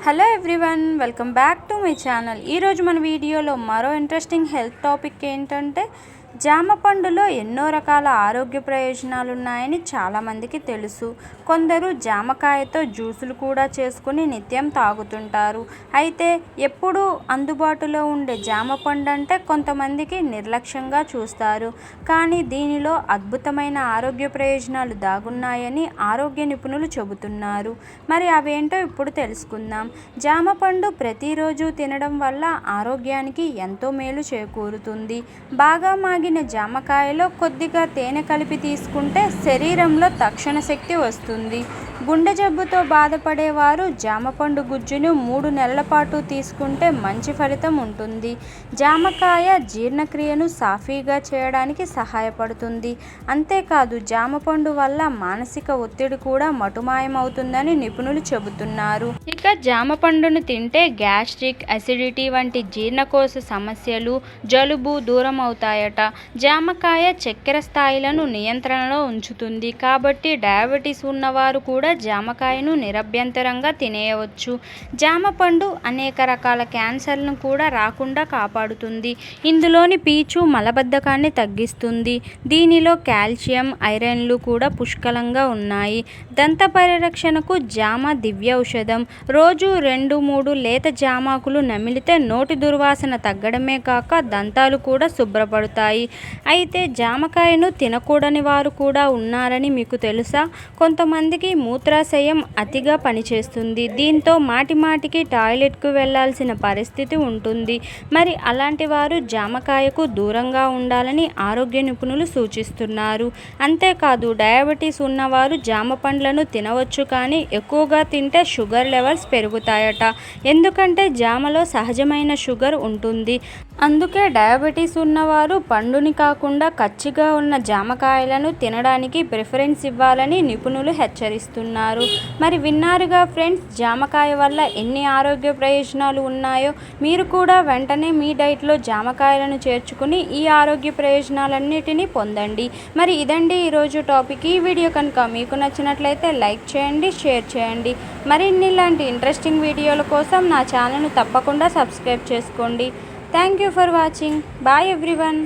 Hello everyone welcome back to my channel ఈరోజు మన వీడియోలో మరో ఇంట్రెస్టింగ్ హెల్త్ టాపిక్ ఏంటంటే జామ పండులో ఎన్నో రకాల ఆరోగ్య ప్రయోజనాలు ఉన్నాయని చాలామందికి తెలుసు. కొందరు జామకాయతో జ్యూసులు కూడా చేసుకుని నిత్యం తాగుతుంటారు. అయితే ఎప్పుడూ అందుబాటులో ఉండే జామ పండు అంటే కొంతమందికి నిర్లక్ష్యంగా చూస్తారు. కానీ దీనిలో అద్భుతమైన ఆరోగ్య ప్రయోజనాలు దాగున్నాయని ఆరోగ్య నిపుణులు చెబుతున్నారు. మరి అవేంటో ఇప్పుడు తెలుసుకుందాం. జామ పండు ప్రతిరోజు తినడం వల్ల ఆరోగ్యానికి ఎంతో మేలు చేకూరుతుంది. బాగా మా మాగిన జామకాయలో కొద్దిగా తేనె కలిపి తీసుకుంటే శరీరంలో తక్షణ శక్తి వస్తుంది. గుండె జబ్బుతో బాధపడేవారు జామపండు గుజ్జును మూడు నెలల పాటు తీసుకుంటే మంచి ఫలితం ఉంటుంది. జామకాయ జీర్ణక్రియను సాఫీగా చేయడానికి సహాయపడుతుంది. అంతేకాదు జామపండు వల్ల మానసిక ఒత్తిడి కూడా మటుమాయమవుతుందని నిపుణులు చెబుతున్నారు. ఇక జామపండును తింటే గ్యాస్ట్రిక్ అసిడిటీ వంటి జీర్ణకోశ సమస్యలు జలుబు దూరం అవుతాయట జామకాయ చక్కెర స్థాయిలను నియంత్రణలో ఉంచుతుంది. కాబట్టి డయాబెటీస్ ఉన్నవారు కూడా జామకాయను నిరభ్యంతరంగా తినేయవచ్చు. జామ పండు అనేక రకాల క్యాన్సర్లను కూడా రాకుండా కాపాడుతుంది. ఇందులోని పీచు మలబద్ధకాన్ని తగ్గిస్తుంది. దీనిలో కాల్షియం ఐరన్లు కూడా పుష్కలంగా ఉన్నాయి. దంత పరిరక్షణకు జామ దివ్య ఔషధం. రోజు రెండు మూడు లేత జామాకులు నమిలితే నోటి దుర్వాసన తగ్గడమే కాక దంతాలు కూడా శుభ్రపడతాయి. అయితే జామకాయను తినకూడని వారు కూడా ఉన్నారని మీకు తెలుసా? కొంతమందికి మూత్రాశయం అతిగా పనిచేస్తుంది. దీంతో మాటి మాటికి టాయిలెట్కు వెళ్ళాల్సిన పరిస్థితి ఉంటుంది. మరి అలాంటి వారు జామకాయకు దూరంగా ఉండాలని ఆరోగ్య నిపుణులు సూచిస్తున్నారు. అంతేకాదు డయాబెటీస్ ఉన్నవారు జామ పండ్లను తినవచ్చు కానీ ఎక్కువగా తింటే షుగర్ లెవెల్స్ పెరుగుతాయట. ఎందుకంటే జామలో సహజమైన షుగర్ ఉంటుంది. అందుకే డయాబెటీస్ ఉన్నవారు పండుని కాకుండా కచ్చిగా ఉన్న జామకాయలను తినడానికి ప్రిఫరెన్స్ ఇవ్వాలని నిపుణులు హెచ్చరిస్తున్నారు. మరి విన్నారుగా ఫ్రెండ్స్ జామకాయ వల్ల ఎన్ని ఆరోగ్య ప్రయోజనాలు ఉన్నాయో? మీరు కూడా వెంటనే మీ డైట్లో జామకాయలను చేర్చుకుని ఈ ఆరోగ్య ప్రయోజనాలన్నిటినీ పొందండి. మరి ఇదండి ఈరోజు టాపిక్. ఈ వీడియో కనుక మీకు నచ్చినట్లయితే లైక్ చేయండి షేర్ చేయండి. మరిన్ని ఇలాంటి ఇంట్రెస్టింగ్ వీడియోల కోసం నా ఛానల్ను తప్పకుండా సబ్స్క్రైబ్ చేసుకోండి. Thank you for watching. Bye everyone.